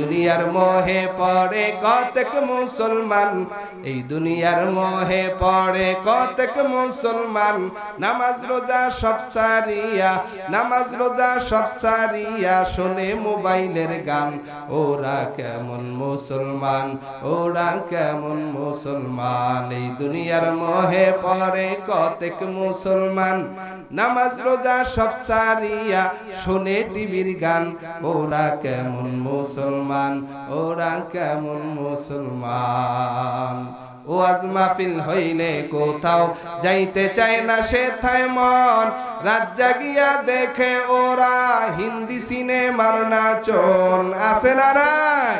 দুনিয়ার মোহে পড়ে কতক মুসলমান। এই দুনিয়ার মোহে পড়ে কতক মুসলমান। নামাজ রোজা সব সারিয়া, নামাজ রোজা সব সারিয়া, শোনে মোবাইলের গান। ওরা কেমন মুসলমান, ওরা কেমন মুসলমান। এই দুনিয়ার মোহে পড়ে কতক মুসলমান। নামাজ রোজা সব সারিয়া, শোনে টিভির গান। ওরা কেমন মুসলমান। ওরা কেমন মুসলমান? ও আজ মাহফিল হইলে কোথাও যাইতে চায় না সে মন। রাত জাগিয়া দেখে ওরা হিন্দি সিনেমার নাচন। আছে না নাই?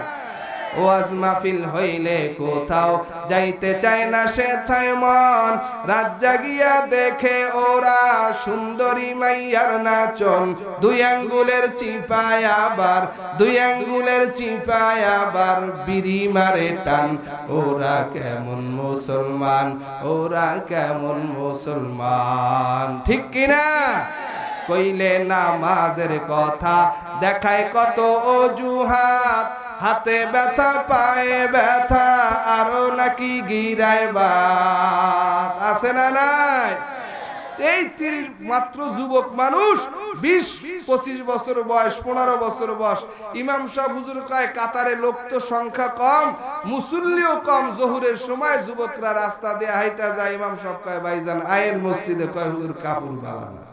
ওয়াজ মাহফিল হইলে কোথাও যাইতে চায় না সে থায় মন। রাত জাগিয়া দেখে ওরা সুন্দরী মাইয়ার নাচন। দুই আঙ্গুলের চিপায় আবার, দুই আঙ্গুলের চিপায় আবার বিড়ি মারে টান। ওরা কেমন মুসলমান, ওরা কেমন মুসলমান। ঠিক কিনা কইলে নামাজের কথা দেখায় কত অজুহাত। হাতে ব্যথা, পায়ে ব্যথা, আরও নাকি গিরায় বাত। আছে না নাই? এই তিরিশ মাত্র যুবক মানুষ, বিশ, পঁচিশ বছর বয়স, পনেরো বছর বয়স। ইমাম সাহ হুজুর কয়, কাতারে লোক তো সংখ্যা কম, মুসল্লিও কম। জহুরের সময় যুবকরা রাস্তা দিয়ে হাইটা যায়, ইমাম সাহেব কয়, ভাইজান, আয়ের মসজিদে কয়, হুজুর কাপড় বালানা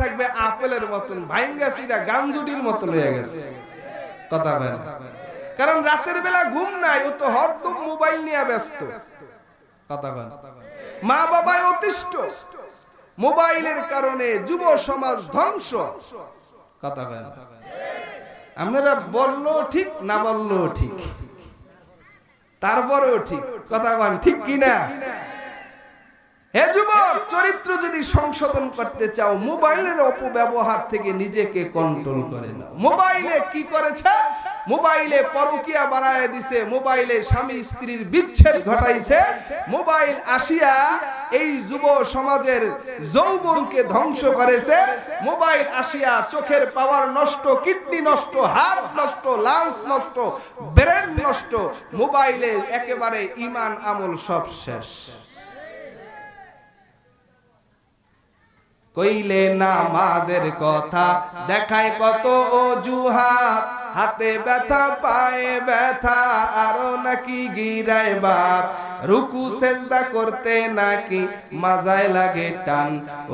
থাকবে আপেলের মতন, ভাইঙ্গা সিরা মতন হয়ে গেছে। কথা কয় কারণ রাতের বেলা ঘুম নাই, ও তো হরদম মোবাইল নিয়ে ব্যস্ত। কথা কন মা বাবায় অতিষ্ঠ। মোবাইলের কারণে যুব সমাজ ধ্বংস। কথা কয় আপনারা বলল ঠিক, না বলল ঠিক। তারপরেও ঠিক, কথা বল ঠিক কিনা? হে যুবক, চরিত্র যদি সংশোধন করতে চাও, মোবাইলের অপব্যবহার থেকে নিজেকে কন্ট্রোল করে নাও। মোবাইলে কি করেছে? মোবাইলে পরকিয়া বাড়ায় দিছে, মোবাইলে স্বামী স্ত্রীর বিচ্ছেদ ঘটাইছে। মোবাইল আসিয়া এই যুব সমাজের যৌবনকে ধ্বংস করেছে। মোবাইল আসিয়া চোখের পাওয়ার নষ্ট, কিডনি নষ্ট হাত নষ্ট, লাংস নষ্ট, ব্রেন নষ্ট, মোবাইলে একেবারে ইমান আমল সব শেষ। কইলে নামাজের কথা, দেখায় কত অজুহাত। হাতে ব্যথা, পায়ে ব্যথা, আরও নাকি গিরায় বাত। রুকু সেজদা করতে নাকি মাজায় লাগে টান।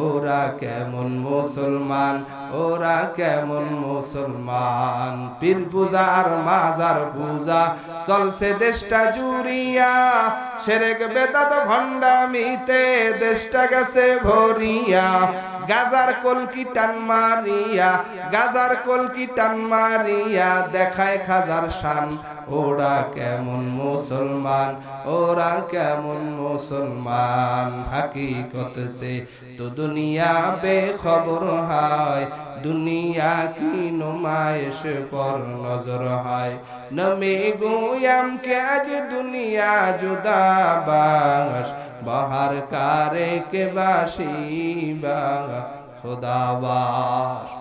ওরা কেমন মুসলমান, ওরা কেমন মুসলমান। পীর পূজা আর মাজার পূজা, চলছে দেশটা জুরিয়া সেরেক বেদাত ভণ্ডামিতে দেশটা গেছে ভরিয়া। গাজার কলকি টান মারিয়া, গাজার কলকি টান মারিয়া, দেখায় খাজার শান। ওরা কেমন মুসলমান, ওরা কেমন মুসলমান, হাকিকত সে তো দুনিয়া বেখবর হয়, দুনিয়া কি নুমাইশ পর নজর হয়। নমে গোয়াম কে আজ দুনিয়া জুদা বাস বাহার কারে কে বাসিবা খোদাবাস বাস।